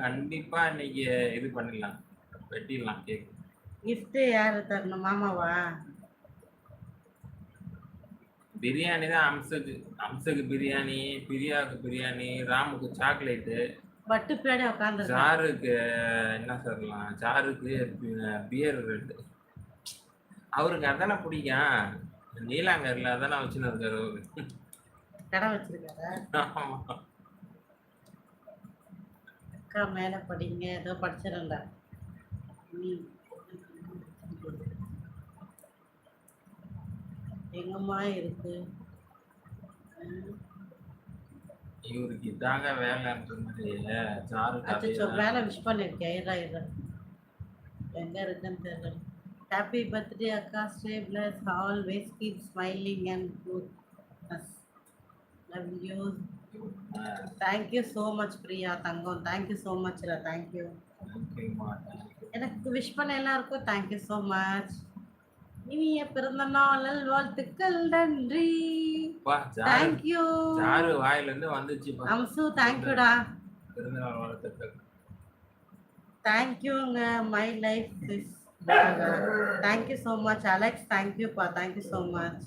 கண்டிப்பா இன்னைக்கு இது பண்ணிடலாம். வெட்டிடலாம் கேக் கிஃப்ட்டு யார் தரணும்? மாமாவா? பிரியாணி தான் அம்சக்கு அம்சக்கு பிரியாணி பிரியாவுக்கு பிரியாணி ராமுக்கு சாக்லேட்டு பட்டு பின்னாடி உட்காந்துருக்கேன் ஜாருக்கு என்ன சொல்லலாம் ஜாருக்கு பியர் ரெண்டு. அவருக்கு அதானே பிடிக்கும். நீலாங்கரில் அதானே வச்சுன்னு இருக்காரு கடை வச்சிருக்காரா? ஆமா. அக்கா மேலே படிங்க ஏதோ படிச்சிடண்டா ம் எங்கம்மா இருக்கு. இவருக்கு இதாங்க வேலைன்ற மாதிரி அச்சோ மேலே விஷ் பண்ணியிருக்கேன் இரா இரா எங்கே இருக்குன்னு தெரியல. ஹாப்பி பர்த்டே அக்கா stay blessed always keep smiling and good love you thank you so much Priya Thangam. Thank you so மச்ல தேங்க்யூ எனக்கு விஷ் பண்ண எல்லாருக்கும் தேங்க்யூ ஸோ மச் இனிய பிறந்த நாள் வாழ்த்துக்கள். நன்றி. தேங்க்யூ ஜாரு. வாயில இருந்து வந்துச்சு. அம்சு தேங்க்யூடா பிறந்தநாள் வாழ்த்துக்கள். தேங்க்யூங்க my life this thank you so much Alex தேங்க்யூப்பா தேங்க்யூ ஸோ மச்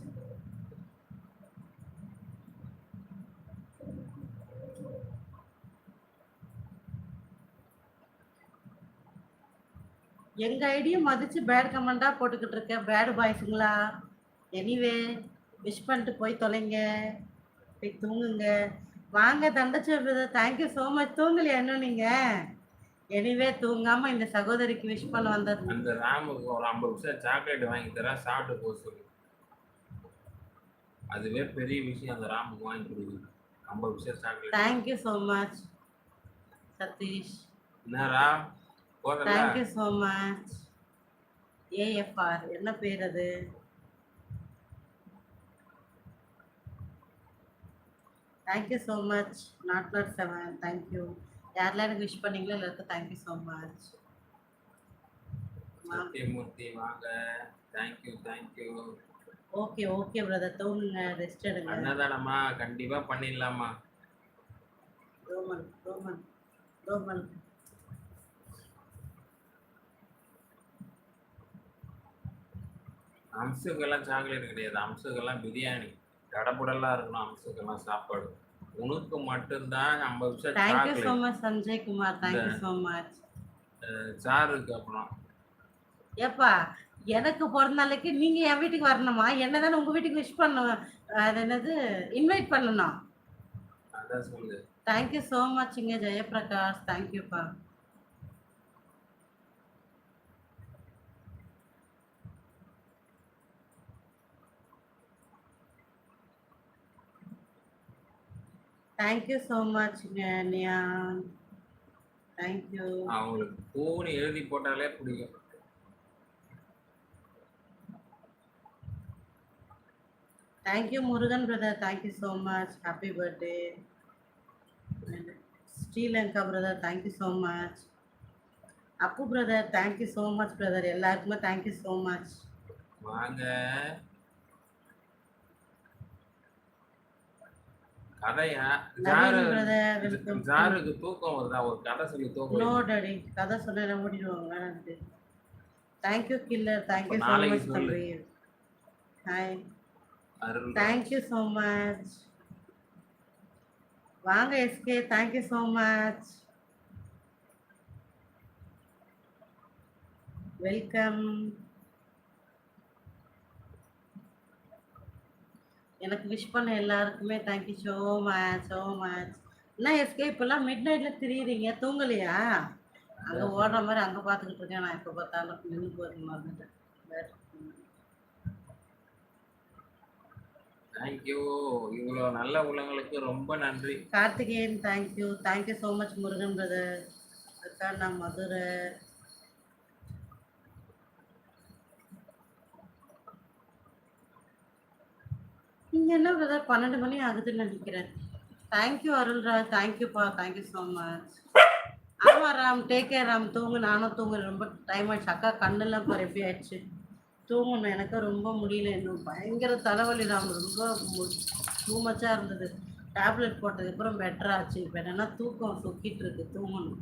எங்க ஐடியும் மதிச்சு பேட் கமெண்டா போட்டுக்கிட்டு இருக்க? பேட் பாய்ஸுங்களா எனிவே விஷ் பண்ணிட்டு போய் தொலைங்க. போய் தூங்குங்க. வாங்க தண்டச்சி தேங்க்யூ ஸோ மச் தூங்கலையா இன்னும் நீங்க? எனிவே தூங்காம இந்த சகோதரிக்கு விஷ் பண்ண வந்தது. அந்த ராமுக்கு ஒரு ஐம்பது விஷயம் சாக்லேட் வாங்கி தரேன் சாப்பிட்டு போக சொல்லு. அதுவே பெரிய விஷயம் அந்த ராமுக்கு வாங்கி கொடுக்குது ஐம்பது விஷயம் chocolate thank you so much Satish. என்ன Ram போதல thank you so much AFR என்ன பேர் அது? Thank you so much not not seven thank you யாரெல்லாம் எனக்கு விஷ் பண்ணீங்களோ எல்லாருக்கும் தேங்க்யூ ஸோ மச் சத்தியமூர்த்தி வாங்க. Thank you thank you okay okay brother தூங்குங்க ரெஸ்ட் எடுங்க. அன்னதானம்மா கண்டிப்பா பண்ணிடலாமா? ரோமன் ரோமன் ரோமன் அம்சுக்கெல்லாம் சாக்லேட் கிடையாது. அம்சுக்கெல்லாம் பிரியாணி. தடபுடலாம் இருக்கணும் அம்சுக்கெல்லாம் சாப்பாடு. உனக்கு மட்டும்தான் ஐம்பது விஷயம் thank you so much Sanjay Kumar thank you so much சாருக்கு அப்புறம். ஏப்பா எனக்கு பிறந்த நாளைக்கு நீங்க என் வீட்டுக்கு வரணுமா? என்ன தானே உங்க வீட்டுக்கு விஷ் பண்ணணும்? அது என்னது? இன்வைட் பண்ணணும். தேங்க்யூ ஸோ மச்ங்க ஜெயபிரகாஷ். தேங்க்யூப்பா தேங்க்யூ ஸோ மச்ங்க நியான் தேங்க்யூ அவங்களுக்கு பூன்னு எழுதி போட்டாலே பிடிக்கும். Thank you Murugan brother thank you so much happy birthday Sri Lanka brother thank you so much Appu brother thank you so much brother எல்லாருக்குமே தேங்க்யூ ஸோ மச் வாங்க. கதையா? ஜாருக்கு தூக்கம் வருதா? ஒரு கதை சொல்லி தூக்கம் நோ. டாடி கதை சொன்ன ஓடிடுவாங்க வேணான்ட்டு thank you killer thank you so much சொல்லு. தம்பி. Hi thank you so much வாங்க SK thank you so much welcome எனக்கு விஷ் பண்ண எல்லாருக்குமே thank you so much so much என்ன எஸ்கே இப்போல்லாம் மிட் நைட்டில் திரியுறீங்க? தூங்கலையா? அங்கே ஓடுற மாதிரி அங்கே பார்த்துக்கிட்டு இருக்கேன். நான் எப்போ பார்த்தாலும் நின்று போகிறது மறந்துட்டேன். தேங்க்யூ இவ்வளோ நல்ல உள்ளங்களுக்கு ரொம்ப நன்றி. Karthikeyan thank you thank you so much Murugan brother அக்கா நான் மதுரை இங்க என்ன பிரதர் பன்னெண்டு மணி ஆகுதுன்னு நினைக்கிறேன். தேங்க்யூ அருள்ரா. தேங்க்யூப்பா தேங்க்யூ ஸோ மச் ஆமா ராம். Take care Ram. தூங்கு. நானும் தூங்குறேன் ரொம்ப டைம் ஆயிடுச்சு. அக்கா கண்ணெல்லாம் பாரு எப்படி ஆயிடுச்சு. தூங்கணும். எனக்கு ரொம்ப முடியல. இன்னும் பயங்கர தலைவலி ராம். ரொம்ப டூ மச்சாக இருந்தது. டேப்லெட் போட்டதுக்கப்புறம் பெட்டர் ஆச்சு. இப்போ என்னன்னா தூக்கம் சொக்கிட்டு இருக்கு. தூங்கணும்.